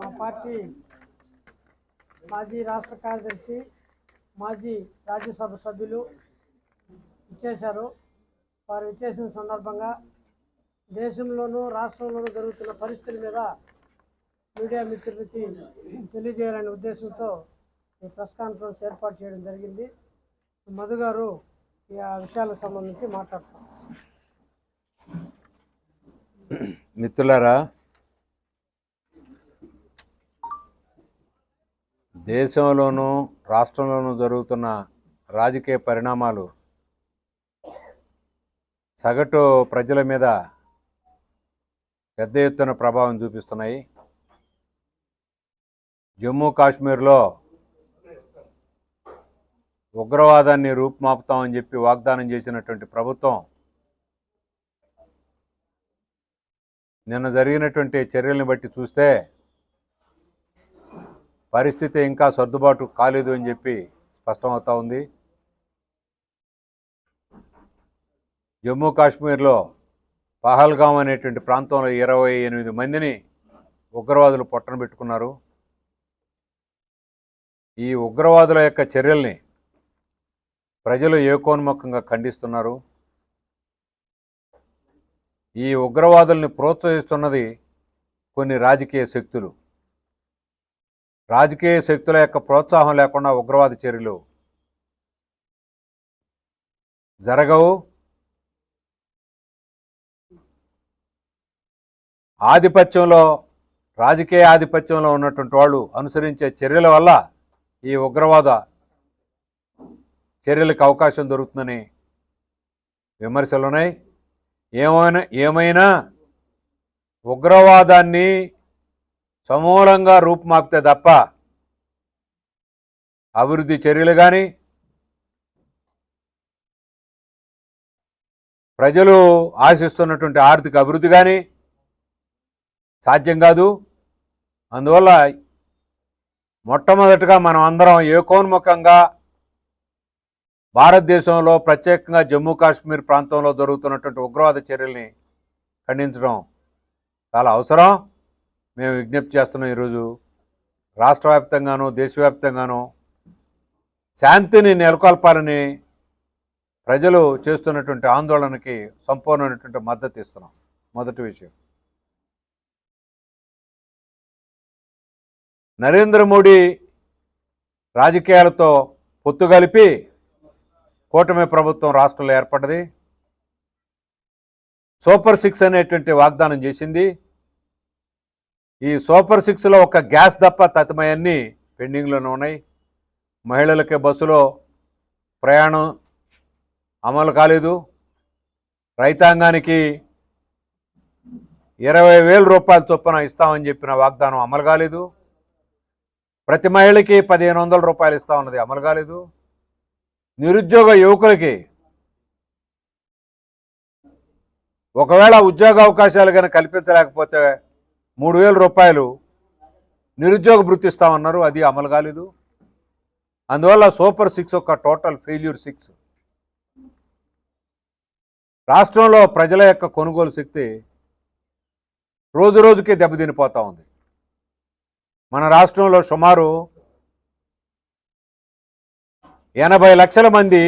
మా పార్టీ మాజీ రాష్ట్ర కార్యదర్శి మాజీ రాజ్యసభ సభ్యులు ఇచ్చేశారు. వారు ఇచ్చేసిన సందర్భంగా దేశంలోనూ రాష్ట్రంలోనూ జరుగుతున్న పరిస్థితుల మీద మీడియా మిత్రులకి తెలియజేయాలనే ఉద్దేశంతో ఈ ప్రెస్ కాన్ఫరెన్స్ ఏర్పాటు చేయడం జరిగింది. మధు గారు ఈ ఆ విషయాలకు సంబంధించి మాట్లాడతారు మిత్రులారా దేశంలోనూ రాష్ట్రంలోనూ జరుగుతున్న రాజకీయ పరిణామాలు సగటు ప్రజల మీద పెద్ద ఎత్తున ప్రభావం చూపిస్తున్నాయి. జమ్మూ కాశ్మీర్లో ఉగ్రవాదాన్ని రూపుమాపుతామని చెప్పి వాగ్దానం చేసినటువంటి ప్రభుత్వం నిన్న జరిగినటువంటి చర్యల్ని బట్టి చూస్తే పరిస్థితి ఇంకా సర్దుబాటు కాలేదు అని చెప్పి స్పష్టమవుతా ఉంది. జమ్మూ కాశ్మీర్లో పహల్గాం అనేటువంటి ప్రాంతంలో ఇరవై ఎనిమిది మందిని ఉగ్రవాదులు పొట్టన పెట్టుకున్నారు. ఈ ఉగ్రవాదుల యొక్క చర్యల్ని ప్రజలు ఏకోన్ముఖంగా ఖండిస్తున్నారు. ఈ ఉగ్రవాదుల్ని ప్రోత్సహిస్తున్నది కొన్ని రాజకీయ శక్తులు. రాజకీయ శక్తుల యొక్క ప్రోత్సాహం లేకుండా ఉగ్రవాద చర్యలు జరగవు. ఆధిపత్యంలో రాజకీయ ఆధిపత్యంలో ఉన్నటువంటి వాళ్ళు అనుసరించే చర్యల వల్ల ఈ ఉగ్రవాద చర్యలకు అవకాశం దొరుకుతుందని విమర్శలు ఉన్నాయి ఏమైనా ఏమైనా ఉగ్రవాదాన్ని సమూలంగా రూపుమాపితే తప్ప అభివృద్ధి చర్యలు కానీ ప్రజలు ఆశిస్తున్నటువంటి ఆర్థిక అభివృద్ధి కానీ సాధ్యం కాదు. అందువల్ల మొట్టమొదటిగా మనం అందరం ఏకోన్ముఖంగా భారతదేశంలో ప్రత్యేకంగా జమ్మూ కాశ్మీర్ ప్రాంతంలో జరుగుతున్నటువంటి ఉగ్రవాద చర్యల్ని ఖండించడం చాలా అవసరం. మేము విజ్ఞప్తి చేస్తున్నాం ఈరోజు. రాష్ట్ర వ్యాప్తంగాను దేశవ్యాప్తంగాను శాంతిని నెలకొల్పాలని ప్రజలు చేస్తున్నటువంటి ఆందోళనకి సంపూర్ణమైనటువంటి మద్దతు ఇస్తున్నాం. మొదటి విషయం. నరేంద్ర మోడీ రాజకీయాలతో పొత్తు కలిపి కూటమి ప్రభుత్వం రాష్ట్రంలో ఏర్పడ్డది. సూపర్ సిక్స్ అనేటువంటి వాగ్దానం చేసింది. ఈ సూపర్ సిక్స్లో ఒక గ్యాస్ తప్ప తతిమయన్నీ పెండింగ్లోనే ఉన్నాయి. మహిళలకి బస్సులో ప్రయాణం అమలు కాలేదు. రైతాంగానికి ఇరవై వేల రూపాయల చొప్పున ఇస్తామని చెప్పిన వాగ్దానం అమలు కాలేదు. ప్రతి మహిళకి పదిహేను వందల రూపాయలు ఇస్తామన్నది అమలు కాలేదు. నిరుద్యోగ యువకులకి ఒకవేళ ఉద్యోగ అవకాశాలు కనుక కల్పించలేకపోతే మూడు వేల రూపాయలు నిరుద్యోగ భృతి ఇస్తామన్నారు అది అమలు కాలేదు. అందువల్ల సూపర్ సిక్స్ ఒక టోటల్ ఫెయిల్యూర్ సిక్స్. రాష్ట్రంలో ప్రజల యొక్క కొనుగోలు శక్తి రోజు రోజుకే దెబ్బతినిపోతూ ఉంది. మన రాష్ట్రంలో సుమారు ఎనభై లక్షల మంది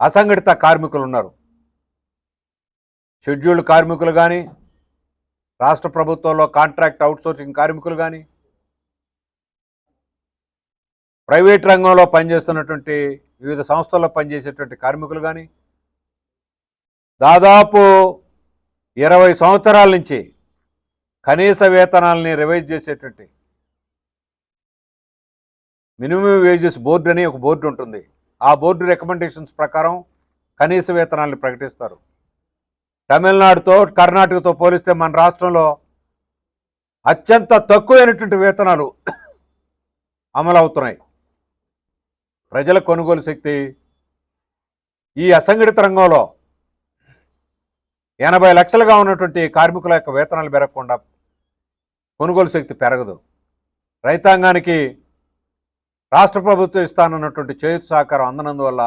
అసంఘటిత కార్మికులు ఉన్నారు. షెడ్యూల్డ్ కార్మికులు కానీ రాష్ట్ర ప్రభుత్వంలో కాంట్రాక్ట్ అవుట్సోర్సింగ్ కార్మికులు కానీ ప్రైవేట్ రంగంలో పనిచేస్తున్నటువంటి వివిధ సంస్థల్లో పనిచేసేటువంటి కార్మికులు కానీ దాదాపు ఇరవై సంవత్సరాల నుంచి కనీస వేతనాలని రివైజ్ చేసేటువంటి మినిమం వేజెస్ బోర్డు అని ఒక బోర్డు ఉంటుంది. ఆ బోర్డు రికమెండేషన్స్ ప్రకారం కనీస వేతనాలను ప్రకటిస్తారు. తమిళనాడుతో కర్ణాటకతో పోలిస్తే మన రాష్ట్రంలో అత్యంత తక్కువైనటువంటి వేతనాలు అమలు అవుతున్నాయి ప్రజల కొనుగోలు శక్తి ఈ అసంఘటిత రంగంలో ఎనభై లక్షలుగా ఉన్నటువంటి కార్మికుల యొక్క వేతనాలు పెరగకుండా కొనుగోలు శక్తి పెరగదు. రైతాంగానికి రాష్ట్ర ప్రభుత్వం ఇస్తానన్నటువంటి చేతి సహకారం అందనందువల్ల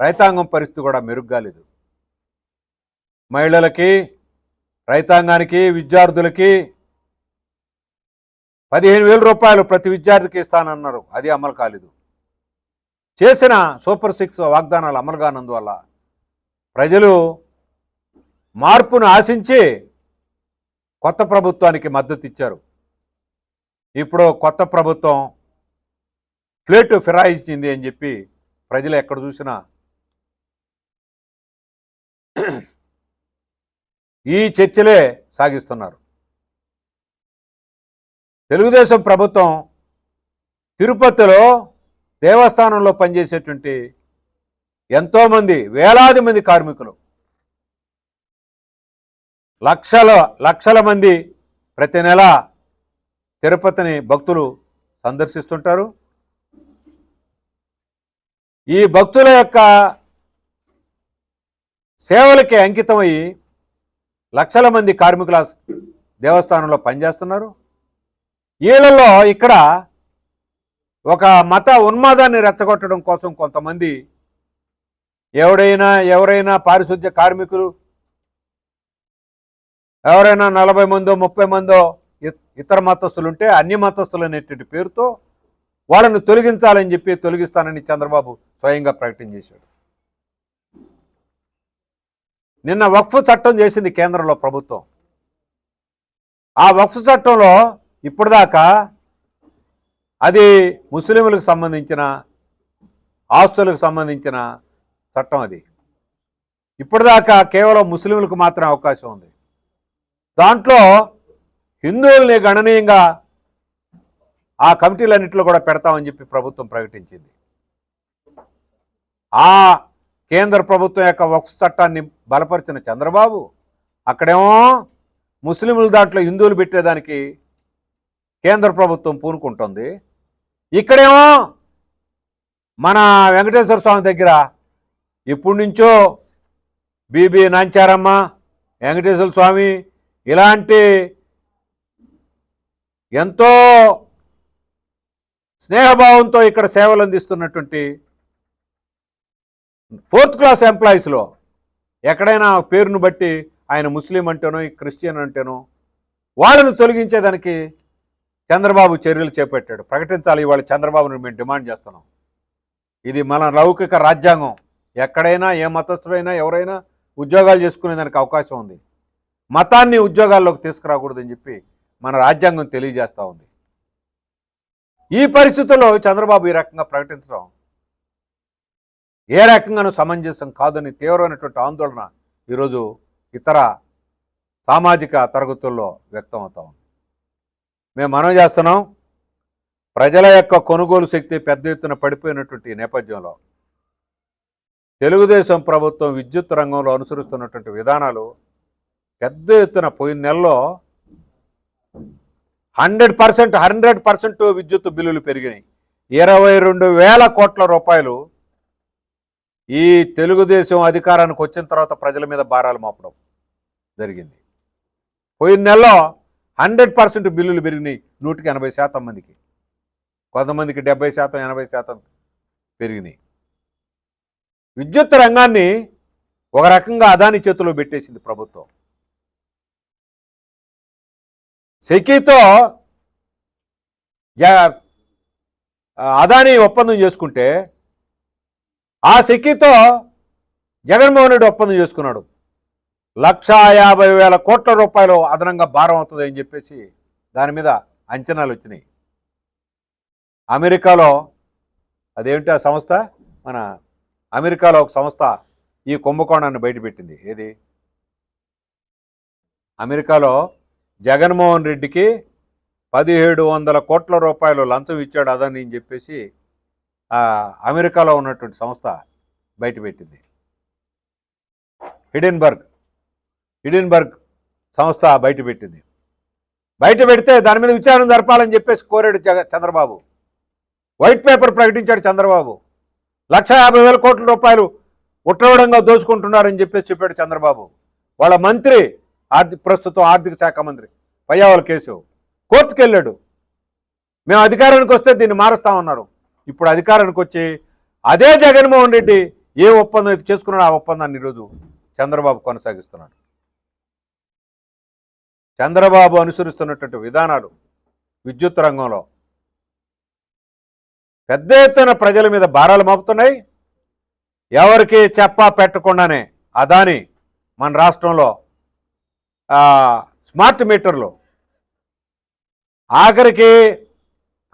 రైతాంగం పరిస్థితి కూడా మెరుగ్గాలేదు మహిళలకి రైతాంగానికి విద్యార్థులకి పదిహేను వేల రూపాయలు ప్రతి విద్యార్థికి ఇస్తానన్నారు. అది అమలు కాలేదు. చేసిన సూపర్ సిక్స్ వాగ్దానాలు అమలు కానందువల్ల ప్రజలు మార్పును ఆశించి కొత్త ప్రభుత్వానికి మద్దతు ఇచ్చారు. ఇప్పుడు కొత్త ప్రభుత్వం ప్లేటు ఫిరాయించింది అని చెప్పి ప్రజలు ఎక్కడ చూసినా ఈ చర్చలే సాగిస్తున్నారు. తెలుగుదేశం ప్రభుత్వం తిరుపతిలో దేవస్థానంలో పనిచేసేటువంటి ఎంతోమంది వేలాది మంది కార్మికులు లక్షల లక్షల మంది ప్రతి నెల తిరుపతిని భక్తులు సందర్శిస్తుంటారు. ఈ భక్తుల యొక్క సేవలకి అంకితమయ్యి లక్షల మంది కార్మికుల దేవస్థానంలో పనిచేస్తున్నారు. వీళ్ళలో ఇక్కడ ఒక మత ఉన్మాదాన్ని రెచ్చగొట్టడం కోసం కొంతమంది ఎవడైనా ఎవరైనా పారిశుద్ధ్య కార్మికులు ఎవరైనా నలభై మందో ముప్పై మందో ఇతర మతస్థులుంటే అన్ని మతస్థులు అనేటువంటి పేరుతో వాళ్ళను తొలగించాలని చెప్పి తొలగిస్తానని చంద్రబాబు స్వయంగా ప్రకటన చేశాడు. నిన్న వక్ఫ్ చట్టం చేసింది కేంద్రంలో ప్రభుత్వం. ఆ వక్ఫ్ చట్టంలో ఇప్పటిదాకా అది ముస్లింలకు సంబంధించిన ఆస్తులకు సంబంధించిన చట్టం అది. ఇప్పటిదాకా కేవలం ముస్లింలకు మాత్రమే అవకాశం ఉంది. దాంట్లో హిందువుల్ని గణనీయంగా ఆ కమిటీలన్నింటిలో కూడా పెడతామని చెప్పి ప్రభుత్వం ప్రకటించింది. ఆ కేంద్ర ప్రభుత్వం యొక్క వక్ఫ్ చట్టాన్ని బలపరిచిన చంద్రబాబు అక్కడేమో ముస్లింల దాంట్లో హిందువులు పెట్టేదానికి కేంద్ర ప్రభుత్వం పూనుకుంటుంది. ఇక్కడేమో మన వెంకటేశ్వర స్వామి దగ్గర ఇప్పటి నుంచో బీబీ నాంచారమ్మ వెంకటేశ్వర స్వామి ఇలాంటి ఎంతో స్నేహభావంతో ఇక్కడ సేవలు అందిస్తున్నటువంటి ఫోర్త్ క్లాస్ ఎంప్లాయీస్లో ఎక్కడైనా పేరును బట్టి ఆయన ముస్లిం అంటేనో ఈ క్రిస్టియన్ అంటేనో వాళ్ళని తొలగించేదానికి చంద్రబాబు చర్యలు చేపట్టాడు. ప్రకటించాలి ఇవాళ చంద్రబాబుని మేము డిమాండ్ చేస్తున్నాం. ఇది మన లౌకిక రాజ్యాంగం. ఎక్కడైనా ఏ మతస్థుడైనా ఎవరైనా ఉద్యోగాలు చేసుకునేదానికి అవకాశం ఉంది. మతాన్ని ఉద్యోగాల్లోకి తీసుకురాకూడదని చెప్పి మన రాజ్యాంగం తెలియజేస్తూ ఉంది. ఈ పరిస్థితుల్లో చంద్రబాబు ఈ రకంగా ప్రకటించడం ఏ రకంగానూ సమంజసం కాదని తీవ్రమైనటువంటి ఆందోళన ఈరోజు ఇతర సామాజిక తరగతుల్లో వ్యక్తం అవుతా ఉంది. మేము మనం చేస్తున్నాం ప్రజల యొక్క కొనుగోలు శక్తి పెద్ద ఎత్తున పడిపోయినటువంటి నేపథ్యంలో తెలుగుదేశం ప్రభుత్వం విద్యుత్ రంగంలో అనుసరిస్తున్నటువంటి విధానాలు పెద్ద ఎత్తున పోయిన నెలలో హండ్రెడ్ పర్సెంట్ హండ్రెడ్ పర్సెంట్ విద్యుత్ బిల్లులు పెరిగినాయి. ఇరవై రెండు వేల కోట్ల రూపాయలు ఈ తెలుగుదేశం అధికారానికి వచ్చిన తర్వాత ప్రజల మీద భారాలు మోపడం జరిగింది. పోయిన నెలలో హండ్రెడ్ పర్సెంట్ బిల్లులు పెరిగినాయి నూటికి ఎనభై శాతం మందికి. కొంతమందికి డెబ్బై శాతం ఎనభై శాతం పెరిగినాయి. విద్యుత్ రంగాన్ని ఒక రకంగా అదాని చేతిలో పెట్టేసింది ప్రభుత్వం. సెకీతో జ అదాని ఒప్పందం చేసుకుంటే ఆ సిక్కితో జగన్మోహన్ రెడ్డి ఒప్పందం చేసుకున్నాడు. లక్షా యాభై వేల కోట్ల రూపాయలు అదనంగా భారం అవుతుంది అని చెప్పేసి దాని మీద అంచనాలు వచ్చినాయి. అమెరికాలో అదేమిటి ఆ సంస్థ? మన అమెరికాలో ఒక సంస్థ ఈ కుంభకోణాన్ని బయటపెట్టింది. ఏది? అమెరికాలో జగన్మోహన్ రెడ్డికి పదిహేడు వందల కోట్ల రూపాయలు లంచం ఇచ్చాడు అదని అని చెప్పేసి అమెరికాలో ఉన్నటువంటి సంస్థ బయటపెట్టింది. హిడెన్బర్గ్ హిడెన్బర్గ్ సంస్థ బయటపెట్టింది. బయట పెడితే దాని మీద విచారణ జరపాలని చెప్పేసి కోరాడు చంద్రబాబు. వైట్ పేపర్ ప్రకటించాడు చంద్రబాబు. లక్ష యాభై వేల కోట్ల రూపాయలు ఉట్టవడంగా దోచుకుంటున్నారని చెప్పేసి చెప్పాడు చంద్రబాబు. వాళ్ళ మంత్రి ఆర్థిక ప్రస్తుతం ఆర్థిక శాఖ మంత్రి పయ్యావల కేసు కోర్టుకెళ్ళాడు. మేము అధికారానికి వస్తే దీన్ని మారుస్తామన్నారు ఇప్పుడు అధికారానికి వచ్చి అదే జగన్మోహన్ రెడ్డి ఏ ఒప్పందం అయితే చేసుకున్నాడో ఆ ఒప్పందాన్ని ఈరోజు చంద్రబాబు కొనసాగిస్తున్నాడు. చంద్రబాబు అనుసరిస్తున్నటువంటి విధానాలు విద్యుత్ రంగంలో పెద్ద ఎత్తున ప్రజల మీద భారాలు మోపుతున్నాయి. ఎవరికి చెప్పా పెట్టకుండానే అదాని మన రాష్ట్రంలో స్మార్ట్ మీటర్లు ఆఖరికి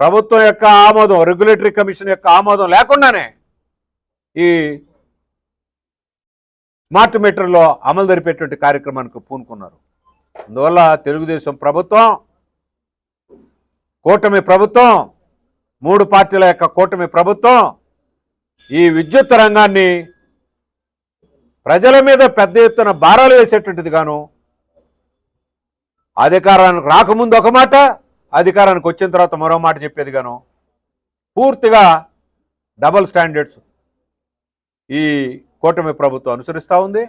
ప్రభుత్వం యొక్క ఆమోదం రెగ్యులేటరీ కమిషన్ యొక్క ఆమోదం లేకుండానే ఈ స్మార్ట్ మీటర్లో అమలు జరిపేటువంటి కార్యక్రమానికి పూనుకున్నారు. అందువల్ల తెలుగుదేశం ప్రభుత్వం కూటమి ప్రభుత్వం మూడు పార్టీల యొక్క కూటమి ప్రభుత్వం ఈ విద్యుత్ రంగాన్ని ప్రజల మీద పెద్ద ఎత్తున భారాలు వేసేటువంటిది గాను అధికారానికి రాకముందు ఒక మాట అధికారానికి వచ్చిన తర్వాత మరో మాట చెప్పేది గాను పూర్తిగా డబల్ స్టాండర్డ్స్ ఈ కూటమి ప్రభుత్వం అనుసరిస్తూ ఉంది.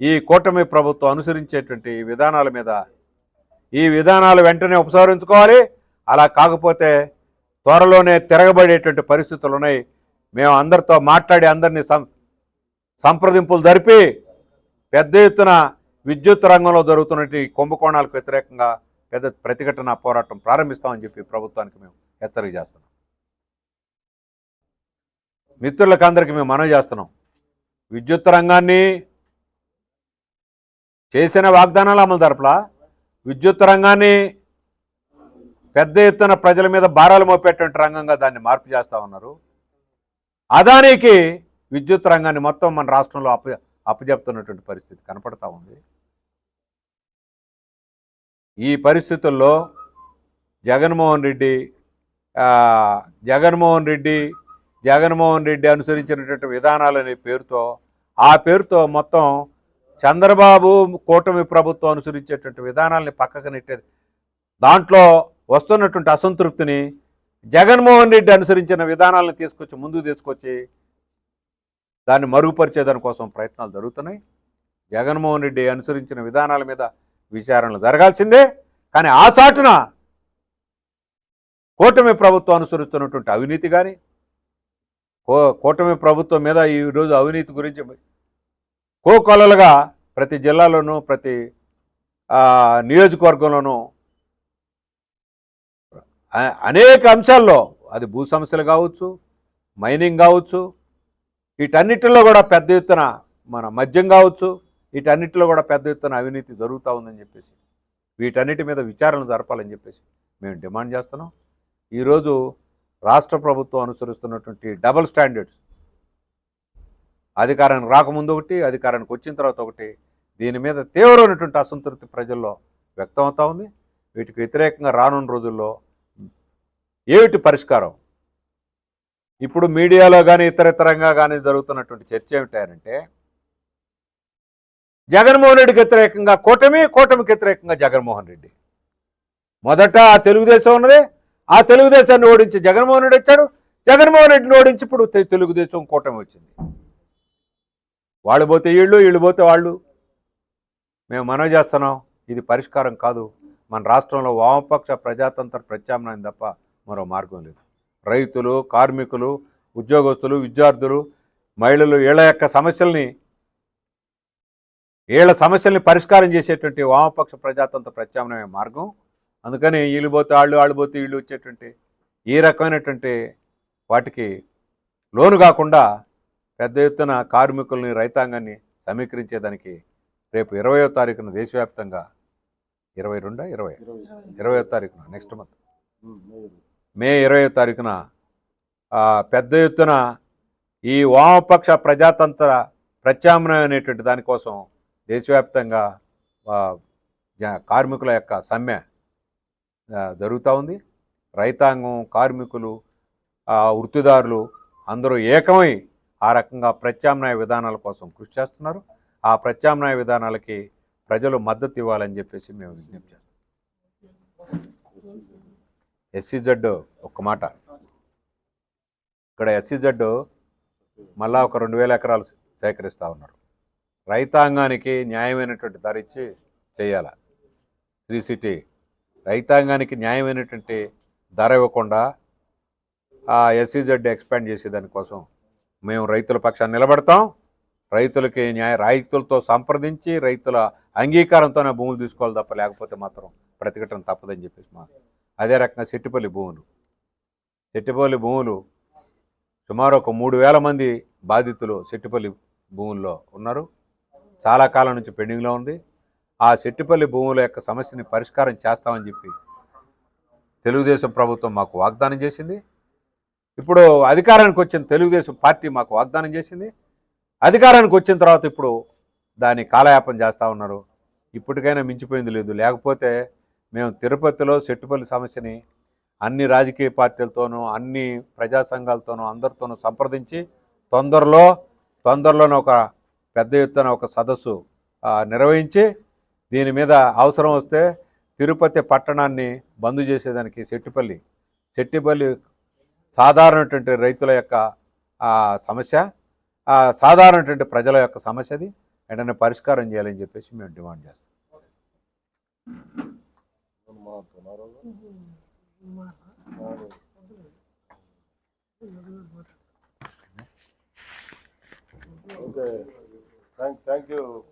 ఈ కూటమి ప్రభుత్వం అనుసరించేటువంటి విధానాల మీద ఈ విధానాలు వెంటనే ఉపసంహరించుకోవాలి. అలా కాకపోతే త్వరలోనే తిరగబడేటువంటి పరిస్థితులు ఉన్నాయి. మేము అందరితో మాట్లాడి అందరినీ సం సంప్రదింపులు జరిపి పెద్ద ఎత్తున విద్యుత్ రంగంలో జరుగుతున్నటువంటి కుంభకోణాలకు వ్యతిరేకంగా పెద్ద ప్రతిఘటన పోరాటం ప్రారంభిస్తామని చెప్పి ప్రభుత్వానికి మేము హెచ్చరిక చేస్తున్నాం. మిత్రులకు అందరికీ మేము మనవి చేస్తున్నాం. విద్యుత్ రంగాన్ని చేసిన వాగ్దానాలు అమలు జరపలా విద్యుత్ రంగాన్ని పెద్ద ఎత్తున ప్రజల మీద భారాలు మోపేటువంటి రంగంగా దాన్ని మార్పు చేస్తా ఉన్నారు. అదానికి విద్యుత్ రంగాన్ని మొత్తం మన రాష్ట్రంలో అప్ప అప్పజెప్తున్నటువంటి పరిస్థితి కనపడతా ఉంది. ఈ పరిస్థితుల్లో జగన్మోహన్ రెడ్డి జగన్మోహన్ రెడ్డి జగన్మోహన్ రెడ్డి అనుసరించినటువంటి విధానాలనే పేరుతో ఆ పేరుతో మొత్తం చంద్రబాబు కూటమి ప్రభుత్వం అనుసరించేటువంటి విధానాల్ని పక్కకు నెట్టేది. దాంట్లో వస్తున్నటువంటి అసంతృప్తిని జగన్మోహన్ రెడ్డి అనుసరించిన విధానాలను తీసుకొచ్చి ముందు తీసుకొచ్చి దాన్ని మరుగుపరిచేదాని కోసం ప్రయత్నాలు జరుగుతున్నాయి. జగన్మోహన్ రెడ్డి అనుసరించిన విధానాల మీద విచారణలు జరగాల్సిందే. కానీ ఆ చాటున కూటమి ప్రభుత్వం అనుసరిస్తున్నటువంటి అవినీతి కానీ కో కూటమి ప్రభుత్వం మీద ఈరోజు అవినీతి గురించి కోకొలలుగా ప్రతి జిల్లాలోనూ ప్రతి నియోజకవర్గంలోనూ అనేక అంశాల్లో అది భూ సమస్యలు కావచ్చు మైనింగ్ కావచ్చు వీటన్నిటిలో కూడా పెద్ద ఎత్తున మన మద్యం కావచ్చు వీటన్నిటిలో కూడా పెద్ద ఎత్తున అవినీతి జరుగుతూ ఉందని చెప్పేసి వీటన్నిటి మీద విచారణ జరపాలని చెప్పేసి మేము డిమాండ్ చేస్తున్నాం. ఈరోజు రాష్ట్ర ప్రభుత్వం అనుసరిస్తున్నటువంటి డబల్ స్టాండర్డ్స్ అధికారానికి రాకముందు ఒకటి అధికారానికి వచ్చిన తర్వాత ఒకటి దీని మీద తీవ్రమైనటువంటి అసంతృప్తి ప్రజల్లో వ్యక్తం ఉంది. వీటికి వ్యతిరేకంగా రానున్న రోజుల్లో ఏమిటి పరిష్కారం? ఇప్పుడు మీడియాలో కానీ ఇతరితరంగా కానీ జరుగుతున్నటువంటి చర్చ ఏమిటంటే జగన్మోహన్ రెడ్డికి వ్యతిరేకంగా కూటమి కూటమికి వ్యతిరేకంగా జగన్మోహన్ రెడ్డి. మొదట ఆ తెలుగుదేశం ఉన్నది ఆ తెలుగుదేశాన్ని ఓడించి జగన్మోహన్ రెడ్డి వచ్చాడు. జగన్మోహన్ రెడ్డిని ఓడించి ఇప్పుడు తెలుగుదేశం కూటమి వచ్చింది. వాళ్ళు పోతే వీళ్ళు వీళ్ళు పోతే వాళ్ళు. మేము మనవి చేస్తున్నాం ఇది పరిష్కారం కాదు. మన రాష్ట్రంలో వామపక్ష ప్రజాతంత్ర ప్రత్యామ్నాయం తప్ప మరో మార్గం లేదు. రైతులు కార్మికులు ఉద్యోగస్తులు విద్యార్థులు మహిళలు వీళ్ళ యొక్క సమస్యల్ని వీళ్ళ సమస్యల్ని పరిష్కారం చేసేటువంటి వామపక్ష ప్రజాతంత్ర ప్రత్యామ్నాయ మార్గం. అందుకని వీళ్ళు పోతే వాళ్ళు వాళ్ళు పోతే వీళ్ళు వచ్చేటువంటి ఈ రకమైనటువంటి వాటికి లోను కాకుండా పెద్ద ఎత్తున కార్మికుల్ని రైతాంగాన్ని సమీకరించేదానికి రేపు ఇరవయో తారీఖున దేశవ్యాప్తంగా ఇరవై రెండా? ఇరవై ఇరవయో తారీఖున నెక్స్ట్ మంత్ మే ఇరవయో తారీఖున పెద్ద ఎత్తున ఈ వామపక్ష ప్రజాతంత్ర ప్రత్యామ్నాయం అనేటువంటి దానికోసం దేశవ్యాప్తంగా కార్మికుల యొక్క సమ్మె జరుగుతూ ఉంది. రైతాంగం కార్మికులు వృత్తిదారులు అందరూ ఏకమై ఆ రకంగా ప్రత్యామ్నాయ విధానాల కోసం కృషి చేస్తున్నారు. ఆ ప్రత్యామ్నాయ విధానాలకి ప్రజలు మద్దతు ఇవ్వాలని చెప్పేసి మేము విజ్ఞప్తి చేస్తాం ఎస్సీజెడ్ ఒక్క మాట. ఇక్కడ ఎస్సీజెడ్ మళ్ళా ఒక రెండు వేల ఎకరాలు సేకరిస్తూ ఉన్నారు. రైతాంగానికి న్యాయమైనటువంటి ధర ఇచ్చి చేయాల. శ్రీ సిటీ రైతాంగానికి న్యాయమైనటువంటి ధర ఇవ్వకుండా ఆ ఎస్సీజెడ్ ఎక్స్పాండ్ చేసే దానికోసం మేము రైతుల పక్షాన్ని నిలబడతాం. రైతులకి న్యాయ రైతులతో సంప్రదించి రైతుల అంగీకారంతోనే భూములు తీసుకోవాలి తప్ప లేకపోతే మాత్రం ప్రతిఘటన తప్పదని చెప్పేసి మా అదే రకంగా చెట్టిపల్లి భూములు. సెట్టిపల్లి భూములు సుమారు ఒక మూడు వేల మంది బాధితులు చెట్టిపల్లి భూముల్లో ఉన్నారు. చాలా కాలం నుంచి పెండింగ్లో ఉంది. ఆ చెట్టుపల్లి భూముల యొక్క సమస్యని పరిష్కారం చేస్తామని చెప్పి తెలుగుదేశం ప్రభుత్వం మాకు వాగ్దానం చేసింది. ఇప్పుడు అధికారానికి వచ్చిన తెలుగుదేశం పార్టీ మాకు వాగ్దానం చేసింది. అధికారానికి వచ్చిన తర్వాత ఇప్పుడు దాన్ని కాలయాపన చేస్తూ ఉన్నారు. ఇప్పటికైనా మించిపోయింది లేదు. లేకపోతే మేము తిరుపతిలో చెట్టుపల్లి సమస్యని అన్ని రాజకీయ పార్టీలతోనూ అన్ని ప్రజా సంఘాలతోనూ అందరితోనూ సంప్రదించి తొందరలో తొందరలోనే ఒక పెద్ద ఎత్తున ఒక సదస్సు నిర్వహించి దీని మీద అవసరం వస్తే తిరుపతి పట్టణాన్ని బంద్ చేసేదానికి సెట్టిపల్లి సెట్టిపల్లి సాధారణటువంటి రైతుల యొక్క సమస్య సాధారణటువంటి ప్రజల యొక్క సమస్య అది వెంటనే పరిష్కారం చేయాలని చెప్పేసి మేము డిమాండ్ చేస్తాం. Okay. Thank, thank you.